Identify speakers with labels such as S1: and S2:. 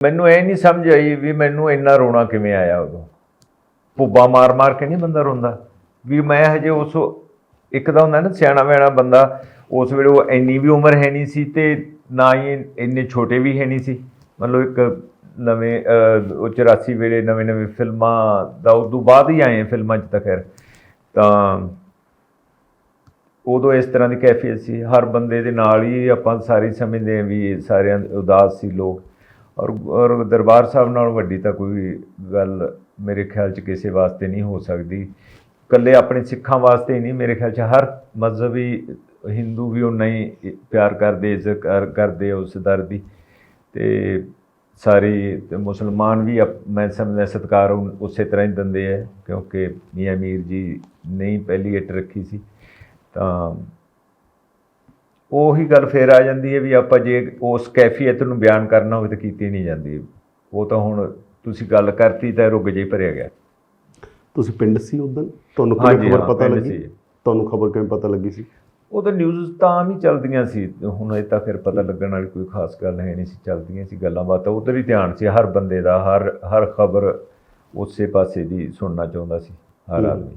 S1: ਮੈਨੂੰ ਇਹ ਨਹੀਂ ਸਮਝ ਆਈ ਵੀ ਮੈਨੂੰ ਇੰਨਾ ਰੋਣਾ ਕਿਵੇਂ ਆਇਆ ਉਦੋਂ। ਭੁੱਬਾ ਮਾਰ ਮਾਰ ਕੇ ਨਹੀਂ ਬੰਦਾ ਰੋਂਦਾ। ਵੀ ਮੈਂ ਹਜੇ ਉਸ ਇੱਕ ਤਾਂ ਹੁੰਦਾ ਨਾ ਸਿਆਣਾ ਵੈਣਾ ਬੰਦਾ, ਉਸ ਵੇਲੇ ਉਹ ਇੰਨੀ ਵੀ ਉਮਰ ਹੈ ਨਹੀਂ ਸੀ ਤੇ ਨਾ ਹੀ ਇੰਨੇ ਛੋਟੇ ਵੀ ਹੈ ਨਹੀਂ ਸੀ। ਮਤਲਬ ਇੱਕ ਨਵੇਂ ਉਹ 84 ਵੇਲੇ ਨਵੇਂ ਨਵੇਂ ਫਿਲਮਾਂ ਦਾ ਉਦੋਂ ਬਾਅਦ ਹੀ ਆਏ ਫਿਲਮਾਂ 'ਚ ਤਾਂ ਖੈਰ। ਤਾਂ ਉਦੋਂ ਇਸ ਤਰ੍ਹਾਂ ਦੀ ਕੈਫੀਅਤ ਸੀ। ਹਰ ਬੰਦੇ ਦੇ ਨਾਲ ਹੀ ਆਪਾਂ ਸਾਰੇ ਸਮਝਦੇ ਹਾਂ ਵੀ ਸਾਰਿਆਂ ਉਦਾਸ ਸੀ ਲੋਕ। ਔਰ ਔਰ ਦਰਬਾਰ ਸਾਹਿਬ ਨਾਲ ਵੱਡੀ ਤਾਂ ਕੋਈ ਗੱਲ ਮੇਰੇ ਖਿਆਲ 'ਚ ਕਿਸੇ ਵਾਸਤੇ ਨਹੀਂ ਹੋ ਸਕਦੀ। ਇਕੱਲੇ ਆਪਣੇ ਸਿੱਖਾਂ ਵਾਸਤੇ ਹੀ ਨਹੀਂ, ਮੇਰੇ ਖਿਆਲ 'ਚ ਹਰ ਮਜ਼ਹਬੀ ਹਿੰਦੂ ਵੀ ਉਹ ਨਹੀਂ ਪਿਆਰ ਕਰਦੇ, ਇੱਜ਼ਤ ਕਰ- ਕਰਦੇ ਉਸ ਦਰ ਦੀ। ਤੇ ਸਾਰੀ ਤੇ ਮੁਸਲਮਾਨ ਵੀ ਅਪ- ਮੈਂ ਸਮਝਦਾ ਸਤਿਕਾਰ ਉਸੇ ਤਰ੍ਹਾਂ ਹੀ ਦਿੰਦੇ ਹੈ ਕਿਉਂਕਿ ਮੀਆਂ ਮੀਰ ਜੀ ਨਹੀਂ ਪਹਿਲੀ ਇੱਟ ਰੱਖੀ ਸੀ। ਤਾਂ ਉਹੀ ਗੱਲ ਫੇਰ ਆ ਜਾਂਦੀ ਹੈ ਵੀ ਆਪਾਂ ਜੇ ਉਸ ਕੈਫੀਅਤ ਨੂੰ ਬਿਆਨ ਕਰਨਾ ਹੋਵੇ ਤਾਂ ਕੀਤੀ ਨਹੀਂ ਜਾਂਦੀ। ਉਹ ਤਾਂ ਹੁਣ ਤੁਸੀਂ ਗੱਲ ਕਰਤੀ ਤਾਂ ਰੁੱਗ ਜੇ ਭਰਿਆ ਗਿਆ।
S2: ਤੁਸੀਂ ਪਿੰਡ ਸੀ ਉਦੋਂ ਤੁਹਾਨੂੰ ਕਿਵੇਂ ਖਬਰ ਪਤਾ ਲੱਗੀ। ਤੁਹਾਨੂੰ ਖਬਰ ਕਿਵੇਂ ਪਤਾ ਲੱਗੀ ਸੀ?
S1: ਉਹ ਤਾਂ ਨਿਊਜ਼ ਤਾਂ ਵੀ ਚੱਲਦੀਆਂ ਸੀ। ਹੁਣ ਇਹ ਤਾਂ ਫਿਰ ਪਤਾ ਲੱਗਣ ਵਾਲੀ ਕੋਈ ਖਾਸ ਗੱਲ ਹੈ ਨਹੀਂ ਸੀ ਚੱਲਦੀਆਂ ਸੀ ਗੱਲਾਂ ਬਾਤਾਂ। ਉਧਰ ਹੀ ਧਿਆਨ ਸੀ ਹਰ ਬੰਦੇ ਦਾ ਹਰ ਹਰ ਖਬਰ ਉਸੇ ਪਾਸੇ ਦੀ ਸੁਣਨਾ ਚਾਹੁੰਦਾ ਸੀ ਹਰ। ਆਦਮੀ।